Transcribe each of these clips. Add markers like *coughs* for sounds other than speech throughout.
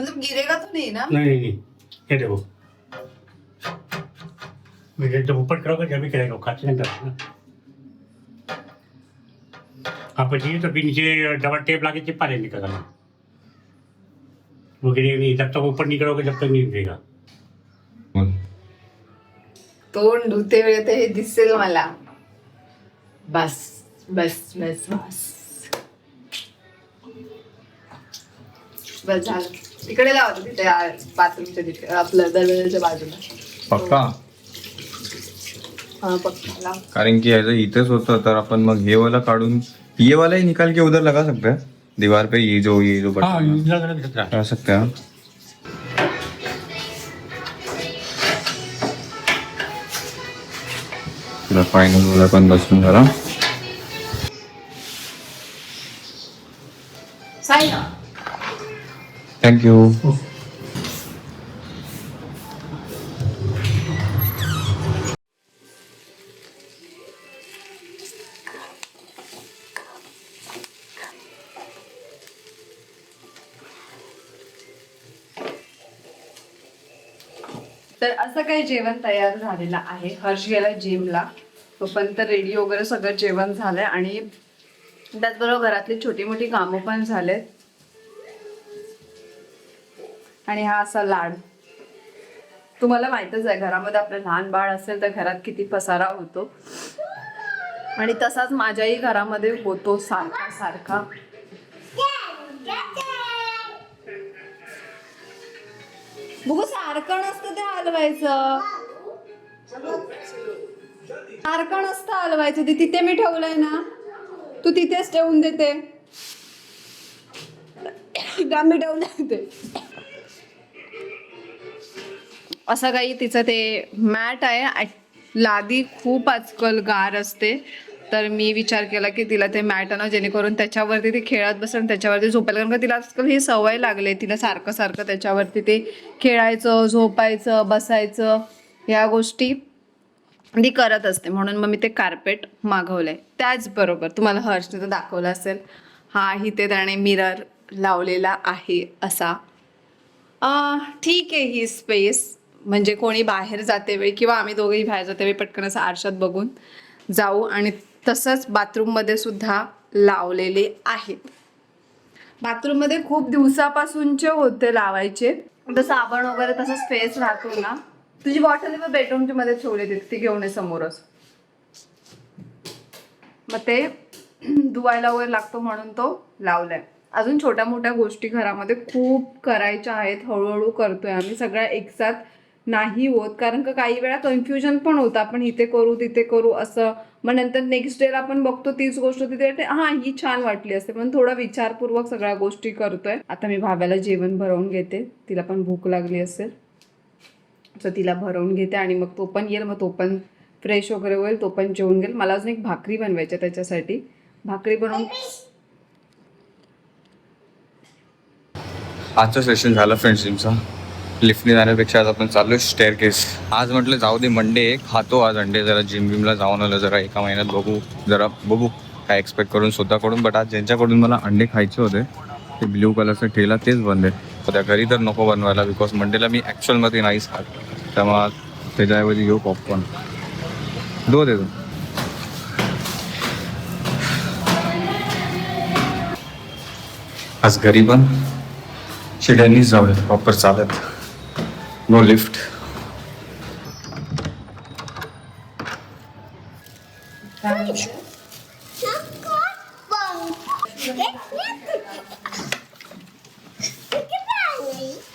मतलब गिरेगा तो नहीं ना? नहीं नहीं नहीं। ये देखो। मुझे जब ऊपर करोगे जब भी करेगा खाते नहीं करना ना? आप चाहिए तो फिर नीचे डबल टेप लाके चिपका लेने का गला। वो गिरेगा नहीं जब तक ऊपर नहीं करोगे जब तक नहीं गिरेगा. तोंड धुते वेळे ते हे दिसेल मला बस बस बस बस। बस झालं लावतो तिथे बाथरूमच्या तिथे आपलं दरवाजाच्या बाजूला. पक्का? हा पक्का लाव. कारण की याचं इथेच होतं तर आपण मग हे वाला काढून ये वाला ही निकाल के उधर लगा सकते हैं? दीवार पे ये जो ये जो हाँ बटन सकता है। लगा सकते हैं। तुला फायनल वाला पण बसून जरा साई थँक्यू तर असं काही जेवण तयार झालेलं आहे. हर्ष गेला जिमला. तोपर्यंत रेडी वगैरे सगळं जेवण झालंय आणि त्याचबरोबर घरातली छोटी मोठी कामं पण झालेत. आणि हा असा लाड. तुम्हाला माहितच आहे घरामध्ये आपलं लहान बाळ असेल तर घरात किती पसारा होतो. आणि तसाच माझ्याही घरामध्ये होतो सारखा सारखा. बघू सारखं नसतं ते हलवायचं. सारखं नसतं हलवायचं. ते तिथे मी ठेवलंय ना तू तिथेच ठेवून देते. *coughs* का मी ठेवून देते असं काही तिचं ते मॅट आहे. लादी खूप आजकाल गार असते. तर मी विचार केला की तिला ते मॅट आणा जेणेकरून त्याच्यावरती ती खेळत बसेल आणि त्याच्यावरती झोपायला. कारण का तिला आजकाल ही सवय लागली आहे. तिला सारखं सारखं त्याच्यावरती ते खेळायचं झोपायचं बसायचं ह्या गोष्टी ती करत असते. म्हणून मग मी ते कार्पेट मागवलं आहे त्याचबरोबर तुम्हाला हर्षने तर दाखवलं असेल. हा इथे त्याने मिरर लावलेला आहे असा. ठीक आहे ही स्पेस म्हणजे कोणी बाहेर जाते वेळी किंवा आम्ही दोघेही बाहेर जाते वेळी पटकन असं आरशात बघून जाऊ आणि तसंच बाथरूममध्ये सुद्धा लावलेले आहेत. बाथरूममध्ये खूप दिवसापासूनचे होते लावायचे. तर साबण वगैरे तसा स्पेस राहतो ना. तुझी बॉटल मी बेडरूमच्या मध्ये ठेवली तिथे ती घेऊन ये समोरच मग ते *clears throat* धुवायला वगैरे लागतो म्हणून तो लावलाय. अजून छोट्या मोठ्या गोष्टी घरामध्ये खूप करायच्या आहेत. हळूहळू करतोय आम्ही. सगळ्या एकसाथ नाही होत. कारण का काही वेळा कन्फ्युजन पण होतं. आपण इथे करू तिथे करू असं. मग नंतर नेक्स्ट डेला आपण बघतो तीच गोष्ट तिथे हा ही छान वाटली असते. पण थोडा विचारपूर्वक सगळ्या गोष्टी करतोय. आता मी भाव्याला जेवण भरवून घेते. तिला पण भूक लागली असेल. तर तिला भरवून घेते आणि मग तो पण येईल. मग तो पण फ्रेश वगैरे होईल. तो पण जेवून घेईल. मला अजून एक भाकरी बनवायची आहे त्याच्यासाठी. भाकरी बनवून आजचं सेशन झालं फ्रेंड्स जिमचं लिफ्टने जाण्यापेक्षा आज आपण चाललो स्टेअर केस आज म्हटलं जाऊ दे मंडे खातो आज अंडे जरा जिम बिमला जाऊन आलं जरा एका महिन्यात बघू. जरा बघू काय एक्सपेक्ट करून स्वतःकडून. बट आज ज्यांच्याकडून मला अंडे खायचे होते ते ब्ल्यू कलरचा ठेला तेच बंद आहे. त्या घरी तर नको बनवायला बिकॉज मंडेला मी ॲक्च्युअलमध्ये नाहीच खात. त्यामुळे आज त्याच्याऐवजी घेऊ पॉपकॉर्न दो दे आज घरी पण शिड्यांनीच जाऊया प्रॉपर चालत. नो लिफ्ट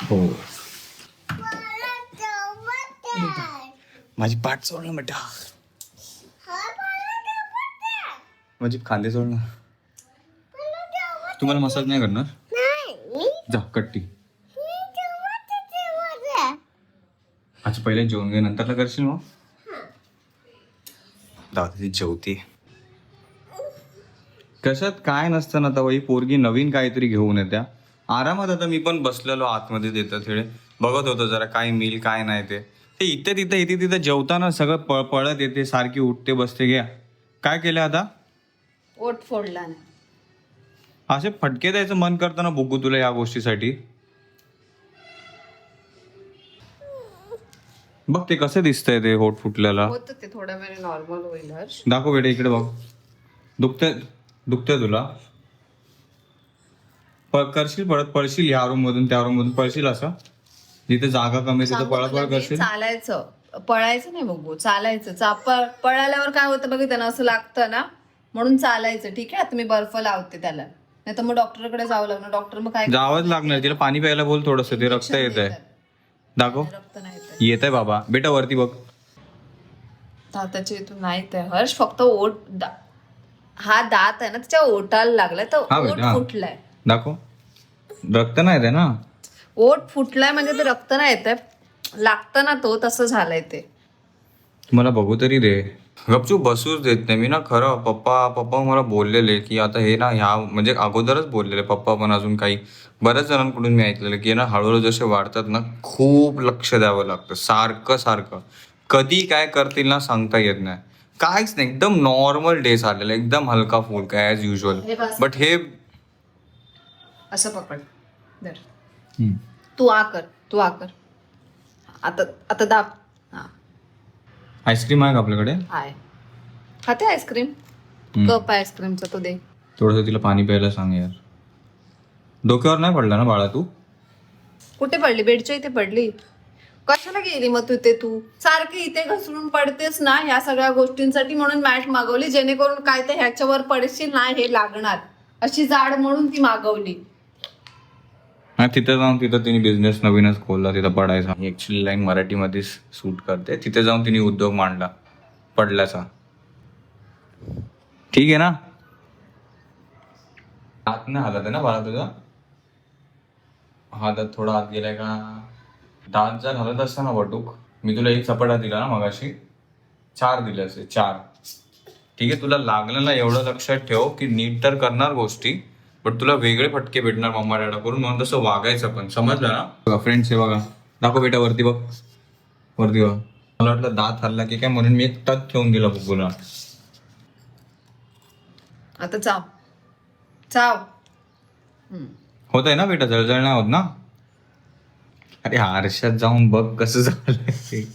हो माझी पाठ सोड ना बेटा. माझी खांदे सोड ना तुम्हाला मसाज नाही करणार? जा कट्टी. अच्छा पहिले जेवून घे नंतरला करशील मग? दादा ती जेवते. कशात? काय नसतं ना तर वही पोरगी नवीन काहीतरी घेऊन येत्या. आरामात आता मी पण बसलेलो आतमध्ये देतात थोडे बघत होतो जरा काय मिल काय नाही ते. ते इथे तिथे इथे तिथे जेवताना सगळं पळ पळत येते सारखी उठते बसते घ्या काय केलं आता? ओट फोडला नाही असे फटके द्यायचं मन करताना बघू तुला या गोष्टीसाठी. बघ ते कसं दिसतंय ते होट फुटल्याला होतं ते थोड्या वेळ नॉर्मल होईल हर्ष. दाखव बेटा इकडे बघ. दुखतंय दुखतंय तुला? प- करशील परत पळशील या रूम मधून त्या रूम मधून पळशील असं? जिथे जागा कमी आहे तिथे सांगू पळापळ तुला मी, करशील? चालायचं. पळायचं नाही बघू चालायचं. चा- प- पळाल्यावर काय होतं बघितलं ना असं लागतं ना म्हणून चालायचं. ठीक आहे आता मी बर्फ लावते त्याला. नाही तर मग डॉक्टरकडे जावं लागणार. डॉक्टर मग काय जावंच लागणार तिला पाणी प्यायला बोल थोडस ते रक्त येत आहे दाखव. रक्त नाही येत आहे बाबा. बेटा वरती बघ. दाताच्या इथून नाही ते हर्ष फक्त ओठ दा- हा दात आहे ना त्याच्या ओटाला लागलाय तर हा बेटा, हा. फुटलाय. दाखव. रक्त नाही येत आहे ना? ओठ फुटलाय म्हणजे ते रक्त नाही येत लागतं ना तो तसं झालंय ते. मला बघू तरी दे. गपचूप बसूच देत नाही. मी ना खरं पप्पा पप्पा मला बोललेले की आता हे ना ह्या म्हणजे अगोदरच बोललेले पप्पा पण अजून काही. बऱ्याच जणांकडून मी ऐकलेलं की ना हळूहळू जसे वाढतात ना खूप लक्ष द्यावं लागतं. सारखं सारखं. कधी काय करतील ना सांगता येत नाही. काहीच नाही. एकदम नॉर्मल डे चाललेला एकदम हलका फुलका ॲज युजल हे. बट हे असं पकड. धर. हम्म. तू आ कर. तू आ कर. आता आता दाब. हा. आईस्क्रीम आहे का आपल्याकडे? आहे. खाते आईस्क्रीम. हम्म. कप आईस्क्रीमचा तो दे. थोडंसं तिला पाणी प्यायला सांग यार. डोक्यावर नाही पडला ना बाळा तू? कुठे पडली? बेडच्या इथे पडली? कशाला गेली मग तू ते तू? सारखी इथे घसरून पडतेस ना ह्या सगळ्या गोष्टींसाठी म्हणून मॅट मागवली जेणेकरून काय ते ह्याच्यावर पडशील ना हे लागणार. अशी जाड म्हणून ती मागवली. हा तिथे जाऊन तिथं तिने बिझनेस नवीनच खोलला तिथं पडायचा. ही ॲक्च्युली लाईन मराठीमध्ये सूट करते. तिथे जाऊन तिने उद्योग मांडला पडल्याचा ठीक आहे ना? आत नाही हालत आहे ना बाळा तुझा? हातात थोडा आत गेलाय का? दात जर हलत असता ना बटूक मी तुला एक चपाटा दिला ना मगाशी. चार दिले असे चार. ठीक आहे तुला लागलेला ना एवढं लक्षात ठेव की नीट तर करणार गोष्टी. बट तुला वेगळे फटके भेटणार मम्मा डॅडा करून म्हणून तसं वागायचं पण. समजलं ना? बघा फ्रेंड्स हे बघा. दाखव बेटा वरती बघ. वरती बघ. मला वाटलं दात हल्ला की काय म्हणून मी एक टच ठेवून दिला बुगुला आता चाव. चाव. होत आहे ना बेटा जळजळ नाही होत ना? अरे आरशात जाऊन बघ कसं झालंय ते.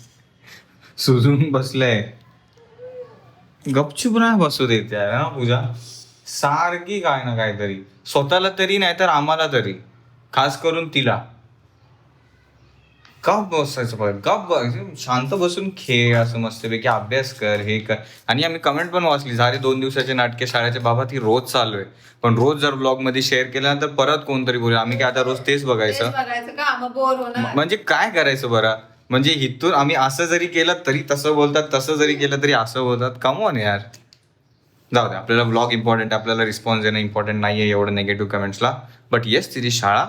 सुजून बसलंय. गपचूप नाही बसू देत यार ना पूजा? सारखी काय ना काहीतरी. स्वतःला तरी नाही तर आम्हाला तरी. खास करून तिला. गप बसायचं बघ गप शांत बसून खेळ असं मस्तपैकी अभ्यास कर हे कर. आणि आम्ही कमेंट पण वाचली. झाले दोन दिवसाचे नाटके शाळेचे. बाबा ती रोज चालू आहे. पण रोज जर ब्लॉगमध्ये शेअर केलं तर परत कोणतरी बोलेल. आम्ही काय आता रोज तेच बघायचं? म्हणजे काय करायचं बरं? म्हणजे इथून आम्ही असं जरी केलं तरी तसं बोलतात तसं जरी केलं तरी असं बोलतात. कमवून यार. जाऊ दे आपल्याला ब्लॉग इम्पॉर्टंट आपल्याला रिस्पॉन्स देणं इम्पॉर्टंट नाही आहे एवढं निगेटिव्ह कमेंट्सला बट येस तिची शाळा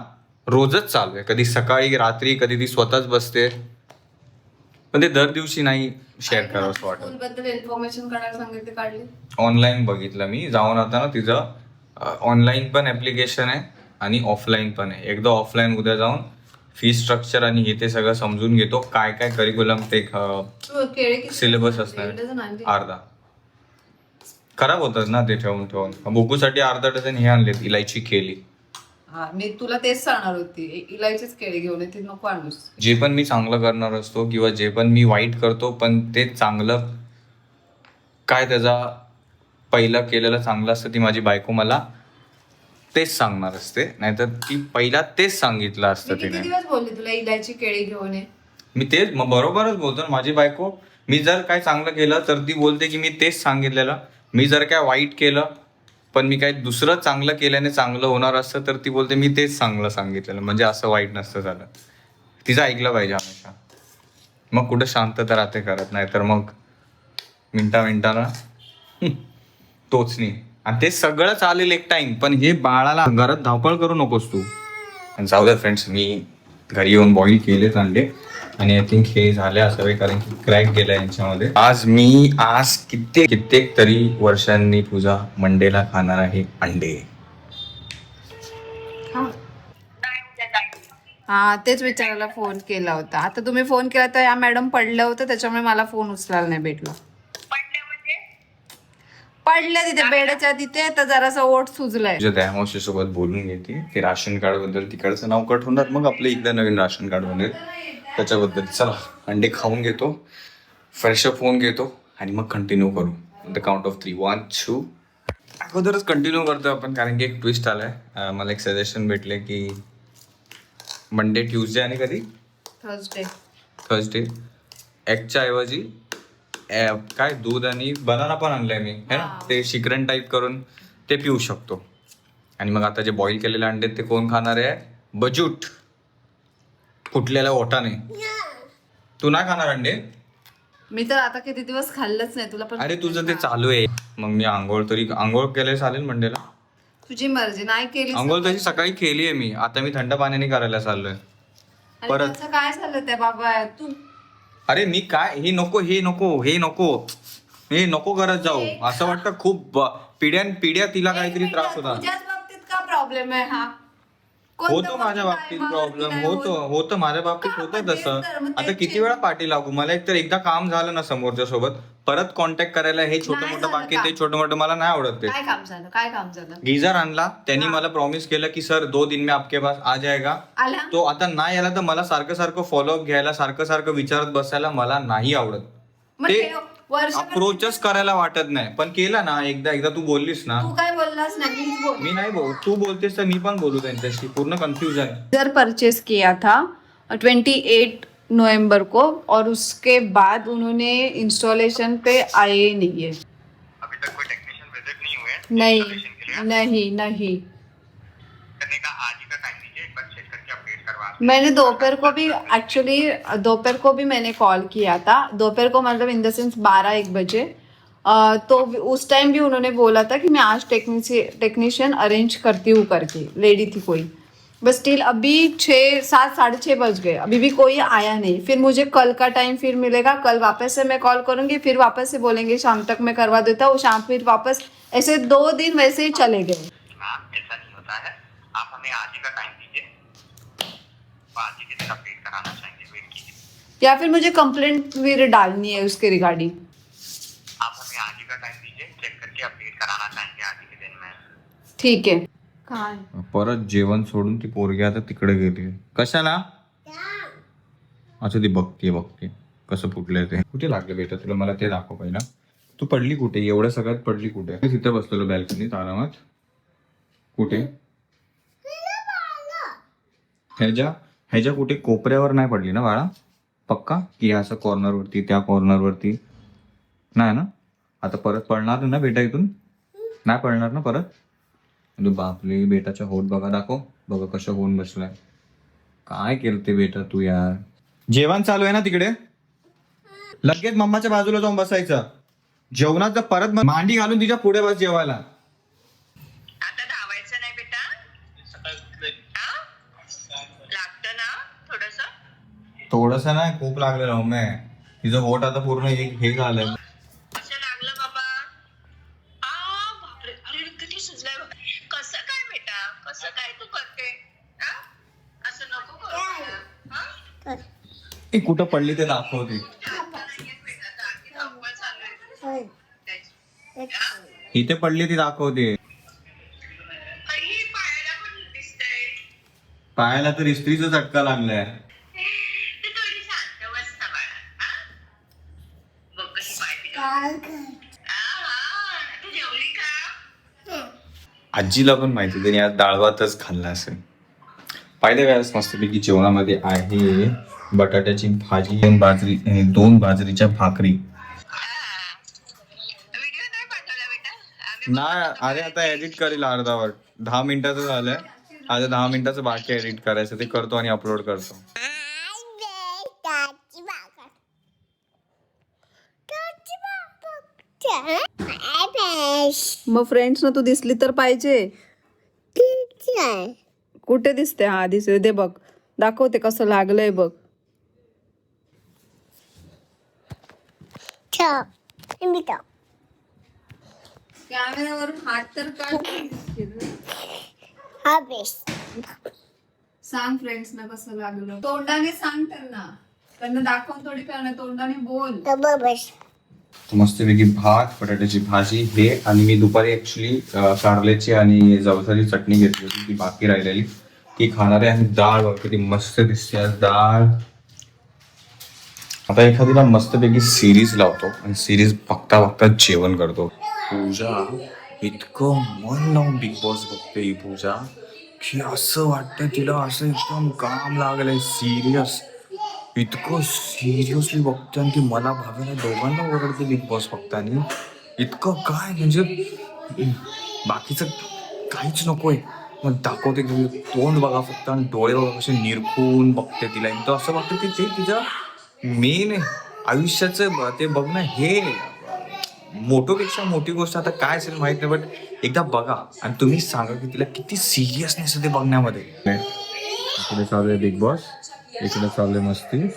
रोजच चालू आहे. कधी सकाळी रात्री कधी ती स्वतःच बसते. पण ते दर दिवशी नाही शेअर करावं असं वाटत. इन्फॉर्मेशन काढायला सांगितले काढली. ऑनलाईन बघितलं मी. जाऊन आता ना तिचं ऑनलाईन पण ऍप्लिकेशन आहे आणि ऑफलाईन पण आहे. एकदा ऑफलाईन उद्या जाऊन फी स्ट्रक्चर आणि हे ते सगळं समजून घेतो. काय काय करिक्युलम ते सिलेबस असणार? अर्धा. खराब होतात ना ते ठेवून ठेवून. बुकूसाठी अर्धा डझन हे आणलेत इलायची केली. हा मी तुला तेच सांगणार होती. इलायचीच केळी घेऊन नको आणूस. जे पण मी चांगलं करणार असतो किंवा जे पण मी वाईट करतो पण ते चांगलं काय त्याचा पहिला केलेलं चांगलं असतं ती माझी बायको मला तेच सांगणार असते. नाहीतर ती पहिला तेच सांगितलं मी असतं किती तिने. दिवस बोलली तुला इलायची केळी घेऊन ये? मी तेच मग बरोबरच बोलतो ना माझी बायको मी जर काय चांगलं केलं तर ती बोलते की मी तेच सांगितलेलं. मी जर काय वाईट केलं पण मी काय दुसरं चांगलं केल्याने चांगलं होणार असतं तर ती बोलते मी तेच चांगलं सांगितलेलं म्हणजे असं वाईट नसतं झालं. तिचं ऐकलं पाहिजे हमेशा. मग कुठं शांतता राहते करत नाही तर मग मिनटा मिनटाला तोच नाही. आणि ते सगळं चालेल एक टाइम पण हे बाळाला घरात धावपळ करू नकोस तू. आणि जाऊ द्या फ्रेंड्स मी घरी येऊन बॉईल केलेच अंडे आणि आय थिंक हे झाले असावे कारण की क्रॅक गेला यांच्यामध्ये. आज मी आज कित्येक कित्येक तरी वर्षांनी तुझा मंडेला खाणार आहे अंडे. हा. तेच विचारायला फोन केला होता. आता तुम्ही फोन केला तर या मॅडम पडल्या होत्या त्याच्यामुळे मला फोन उचलायला नाही भेटला. पडल्या तिथे बेडच्या तिथे तर जरासा ओठ सुजलाय. तुझ्या त्या सोबत बोलून घेते. ते राशन कार्डबद्दल तिकडचं नाव कट होणार मग आपलं इकडे नवीन राशन कार्ड बनेल त्याच्याबद्दल. चला अंडे खाऊन घेतो फ्रेशअप होऊन घेतो आणि मग कंटिन्यू करू. The count of three one two अगोदरच कंटिन्यू करतो आपण कारण की एक ट्विस्ट आलाय. अं, मला एक सजेशन भेटले की मंडे ट्यूजडे आणि कधी? थर्सडे थर्सडे एगच्या ऐवजी काय दूध आणि बनाना पण आणलंय मी है ना? ते शिकरण टाईप करून ते पिऊ शकतो. आणि मग आता जे बॉईल केलेले अंडे ते कोण खाणार आहे? बजूट. फुटलेल्या ओठाने. तू नाही खाणार अंडे? मी तर आता किती दिवस खाल्लंच नाही तुला पण अरे तुझं ते चालू आहे. मग मी आंघोळ तरी आंघोळ केले चालेल मंडेला? तुझी मर्जी नाही केली आंघोळ तशी सकाळी केली आहे मी. आता मी थंड पाण्याने करायला चाललोय. परत. काय झालं त्या बाबा? तू अरे मी काय हे नको हे नको हे नको. हे नको करत जाऊ. असं वाटतं खूप पिढ्यान पिढ्या तिला काहीतरी त्रास होता तुझ्याच बाबतीत का प्रॉब्लेम आहे हा? होतो माझ्या बाबतीत प्रॉब्लेम होतो होत? माझ्या बाबतीत? होतं तसं. आता किती. वेळा पाठी लागू? मला एक तर एकदा काम झालं ना समोरच्या सोबत परत कॉन्टॅक्ट करायला हे छोटं मोठं बाकी? ते छोटं मोठं मला नाही आवडत ते. काय काम झालं? काय काम झालं? गिझर आणला. त्यांनी मला प्रॉमिस केलं की सर दो दिन में आपके पास आ जाएगा. तो आता नाही आला तर मला सारखं सारखं फॉलोअप घ्यायला सारखं सारखं विचारत बसायला मला नाही आवडत. ते अप्रोचच करायला वाटत नाही. पण केला ना एकदा एकदा तू बोललीस ना. बोललास नाही मीच बोल. मी नाही बोल तू बोलतेस तर मी पण बोलू त्यांच्याशी. पूर्ण कन्फ्युजन जर परचेस किया था ट्वेंटी एट नवंबर को और उसके बाद उन्होंने इंस्टॉलेशन पे आए नहीं है. अभी तक कोई टेक्नीशियन विज़िट नहीं हुए नहीं नहीं नहीं. करने का आज ही का टाइम दीजिए एक बार चेक करके अपडेट करवा मैंने दोपहर को भी एक्चुअली दोपहर को भी मैंने कॉल किया था. दोपहर को मतलब इन द सेंस बारह एक बजे. तो उस टाइम भी उन्होंने बोला था कि मैं आज टेक्नीसी टेक्नीशियन अरेंज करती हूँ करके लेडी थी कोई। बस स्टिल अभी छः सात साढ़े छः बज गए। अभी भी कोई आया नहीं। फिर मुझे कल का टाइम फिर मिलेगा। कल वापस से मैं कॉल करूँगी फिर वापस से बोलेंगे शाम तक मैं करवा देता हूँ। शाम फिर वापस ऐसे दो दिन वैसे ही चले गए। है या फिर मुझे कंप्लेंट फिर डालनी है उसके रिगार्डिंग ठीक आहे. काय? परत जेवण सोडून ती पोरगी आता तिकडे गेली. कशाला? अच्छा ती बघते बघते. कसं फुटलंय ते. कुठे लागले बेटा तुला? मला ते दाखव पहिला. तू पडली कुठे? एवढ्या सगळ्यात पडली कुठे? मी तिथे बसलेलो बॅल्कनीत आरामात. कुठे? ह्याच्या ह्याच्या कुठे? कोपऱ्यावर नाही पडली ना बाळा? पक्का? की असं कॉर्नरवरती त्या कॉर्नरवरती नाही ना? आता परत पडणार ना बेटा इथून? नाही पडणार ना परत? अरे बापले बेटाच्या होट बघा दाखव. बघा कसं होऊन बसलाय. काय केलं ते बेटा तू यार? जेवण चालू आहे ना तिकडे? लगेच मम्माच्या बाजूला जाऊन बसायचं. जेवणाचं परत म- मांडी घालून तिच्या पुढे बस जेवायला. आता धावायचं नाही बेटा? हा? लागतं ना थोडस? थोडस नाही खूप लागलेलं मम्मी. तिचं होट आता पूर्ण एक हे झालंय कसं लागलं बाबा आ बापरे अरे किती सुजलंय बघ. कसं काय बेटा कसं काय तू करते हा? असं नको करू बेटा. हा? ती कुठं पडली ते दाखवते इथे पडली ती दाखवते पायाला तर इस्त्रीचा चटका लागलाय. आजीला पण माहिती त्यांनी आज डाळवातच खाल्ला असेल. पहिल्या वेळेस मस्तपैकी जेवणामध्ये आहे? बटाट्याची भाजी दोन बाजरी दोन बाजरीच्या भाकरी. व्हिडिओ नाही पाठवला बेटा. आम्ही नाही अरे आता एडिट करेल अर्धावर दहा मिनिटाचं झालंय. आता दहा मिनिटाचं बाकी एडिट करायचं. ते करतो आणि अपलोड करतो. मग फ्रेंड्स ना तू दिसली तर पाहिजे. कुठे दिसते? हा दिसते दे बघ. दाखवते कसं लागलंय बघ. कॅमेरावरून हात तर *laughs* सांग फ्रेंड्स ना कसं लागलं. तोंडाने सांग त्यांना. त्यांना दाखवून थोडी करणार तोंडाने बोल. मस्तपैकी भात बटाट्याची भाजी हे आणि मी दुपारी ऍक्च्युली कारल्याची आणि जवसाची चटणी घेतली होती ती बाकी राहिलेली. ती खाणार आहे आणि डाळ बघ किती मस्त दिसते. आज डाळ आता एखादीला मस्तपैकी सिरीज लावतो आणि सिरीज बघता बघता जेवण करतो. पूजा इतकं मन लावून बिग बॉस बघते ही पूजा. की असं वाटतं तिला असं एकदम काम लागलंय सिरियस इतकं सिरियसली बघते आणि ती मला भावेला दोघांना ओरडते बिग बॉस बघताना. इतकं काय म्हणजे बाकीचं काहीच नकोय. मग दाखवते की म्हणजे तोंड बघा फक्त आणि डोळे बघा कसे निरखून बघते तिला. एकदम असं वाटतं की ते तिच्या मेन आयुष्याचं ब- ते बघणं हे मोठोपेक्षा मोठी गोष्ट आता काय असेल माहीत नाही बट एकदा बघा. आणि तुम्ही सांगा की तिला किती सिरियसनेस आहे ते बघण्यामध्ये. इकडे चालू आहे बिग बॉस इकडे चालू आहे मस्ती.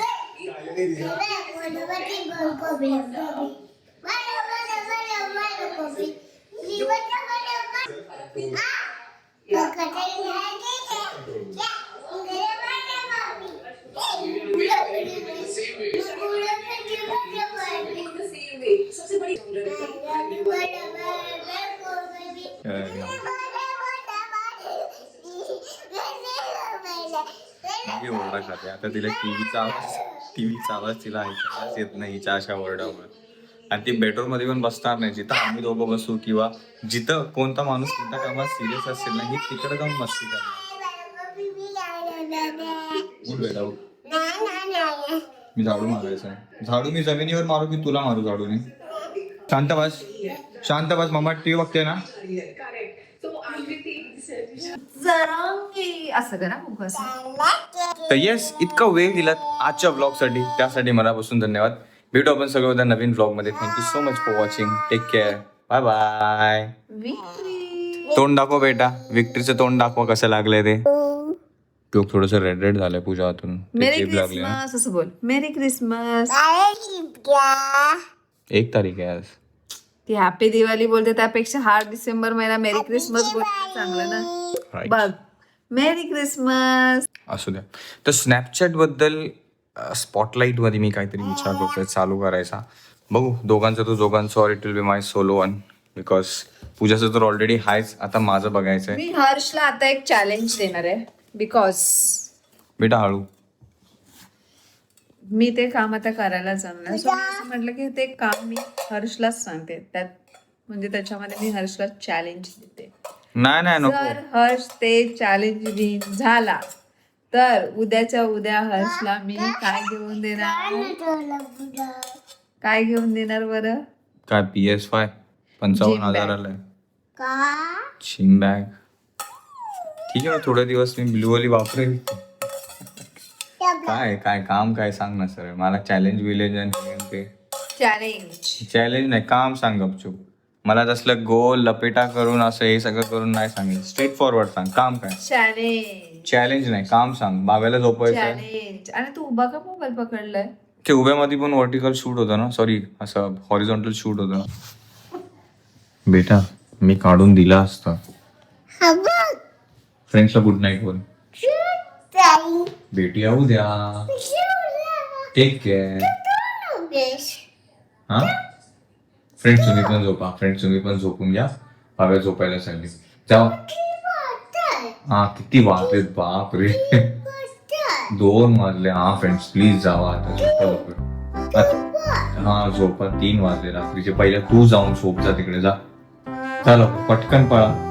आता तिला टीव्हीचा आवाज टीव्हीचा आवाज तिला ऐकायलाच येत नाही हिच्या अशा ओरडामुळे आणि ती बेडरूम पण बसणार नाही. जिथं आम्ही दोघं बसू किंवा जिथं कोणता माणूस कोणत्या कामात सिरियस असेल ना ही तिकडे जाऊन मस्ती करणार. बेटा मी झाडू मारायचं झाडू मी जमिनीवर मारू की तुला मारू झाडूने? शांत बस. शांत बस. मम्मा टीव्ही बघते ना. जरांगी असं करा बघू असं. तर येस इतका वेळ दिलात आजच्या ब्लॉगसाठी त्यासाठी मनापासून धन्यवाद. भेटू आपण सगळं उद्या नवीन ब्लॉगमध्ये thank you so much for watching take care bye bye victory तोंड दाखव बेटा. विक्ट्रीचं तोंड दाखवा कसं लागलंय ते. तो थोडस रेड रेड झालंय पूजा हातून मेरी जीभ लागली ना क्रिसमस असं बोल. मेरी क्रिसमस एक तारीख आहे आज. ती हॅपी दिवाळी बोलते त्यापेक्षा हा डिसेंबर महिना मेरी क्रिसमस बोलते. चांगलं ना. बघ मेरी क्रिसमस असू द्या. तर स्नॅपचॅटबद्दल स्पॉटलाईटमध्ये मी काहीतरी विचार करतोय चालू करायचा. बघू दोघांचं तो दोघांचं or it will be my solo one because पूजाचं तर ऑलरेडी हायच आता माझं बघायचंय. मी हर्षला आता एक चॅलेंज देणार आहे बिकॉज बेटा हळू. मी ते काम आता करायला जमणार. सो मी असं म्हटलं की ते काम मी हर्षलाच सांगते. त्यात म्हणजे त्याच्यामध्ये मी हर्षला चॅलेंज देते. नाही नाही नको. जर हर्ष ते चॅलेंज विन झाला तर उद्याच्या उद्या हर्षला मी काय घेऊन देणार? काय घेऊन देणार बरं? काय पी एस फाय पंचावन्न Gym bag. हजाराला आहे. शिम बॅग ठीक आहे थोडे दिवस मी ब्लूवाली वापरेल काय काय काम काय सांग ना सर. मला चॅलेंज विलेज आणि हे आणि ते चॅलेंज चॅलेंज नाही काम सांग गपचूप. मला तसलं गोल लपेटा करून असं हे सगळं करून नाही सांगेल स्ट्रेट फॉरवर्ड सांग. काम काय? चॅलेंज चॅलेंज नाही. काम सांग. बाब्याला झोपायचं. चॅलेंज आणि तू उभा का मोबाईल पकडलाय? ते उभ्यामध्ये पण व्हर्टिकल शूट होतं ना? सॉरी असं हॉरिझॉन्टल शूट होतं. बेटा मी काढून दिला असता. फ्रेंड्सला गुड नाईट बोल. भेटी येऊ द्या. टेक केअर हा? फ्रेंड्स तुम्ही पण झोपा. फ्रेंड्स तुम्ही पण झोपून घ्या. हव्या झोपायला सांगली जाओ हा किती वाजले बाप रे दोन वाजले. हा फ्रेंड्स प्लीज जावा आता. झोपा लवकर. हा झोपा. तीन वाजले रात्रीचे. पहिले तू जाऊन झोप जा तिकडे जा. चला पटकन पळा.